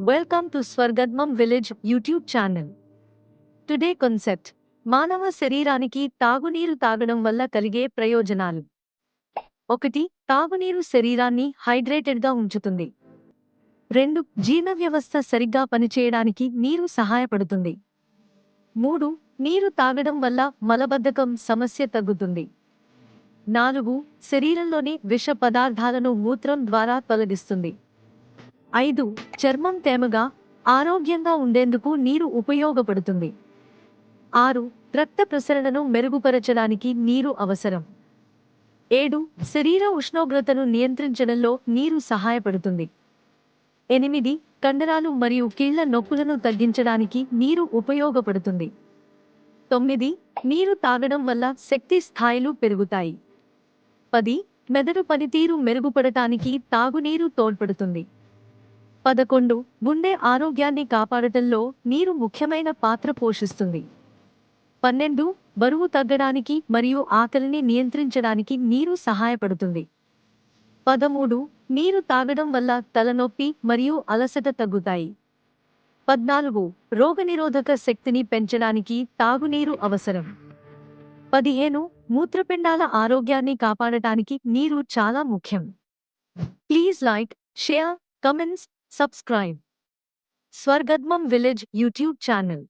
Welcome to Swargadmam Village YouTube channel today concept మానవ శరీరానికి తాగునీరు తాగడం వల్ల కలిగే ప్రయోజనాలు. ఒకటి తాగునీరు శరీరాన్ని హైడ్రేటెడ్గా ఉంచుతుంది. రెండు జీర్ణ వ్యవస్థ సరిగ్గా పనిచేయడానికి నీరు సహాయపడుతుంది. మూడు నీరు తాగడం వల్ల మలబద్ధకం సమస్య తగ్గుతుంది. నాలుగు శరీరంలోని విష పదార్థాలను మూత్రం ద్వారా తొలగిస్తుంది. ఐదు చర్మం తేమగా ఆరోగ్యంగా ఉండేందుకు నీరు ఉపయోగపడుతుంది. ఆరు రక్త ప్రసరణను మెరుగుపరచడానికి నీరు అవసరం. ఏడు శరీర ఉష్ణోగ్రతను నియంత్రించడంలో నీరు సహాయపడుతుంది. ఎనిమిది కండరాలు మరియు కీళ్ళ నొప్పులను తగ్గించడానికి నీరు ఉపయోగపడుతుంది. తొమ్మిది నీరు తాగడం వల్ల శక్తి స్థాయిలు పెరుగుతాయి. పది మెదడు పనితీరు మెరుగుపడటానికి తాగునీరు తోడ్పడుతుంది. పదకొండు. గుండె ఆరోగ్యాన్ని కాపాడటంలో నీరు ముఖ్యమైన పాత్ర పోషిస్తుంది. పన్నెండు. బరువు తగ్గడానికి మరియు ఆకలిని నియంత్రించడానికి నీరు సహాయపడుతుంది. పదమూడు. నీరు తాగడం వల్ల తలనొప్పి మరియు అలసట తగ్గుతాయి. పద్నాలుగు. రోగనిరోధక శక్తిని పెంచడానికి తాగునీరు అవసరం. పదిహేను. మూత్రపిండాల ఆరోగ్యాన్ని కాపాడటానికి నీరు చాలా ముఖ్యం. Please like share comments. Subscribe Swargadam village YouTube channel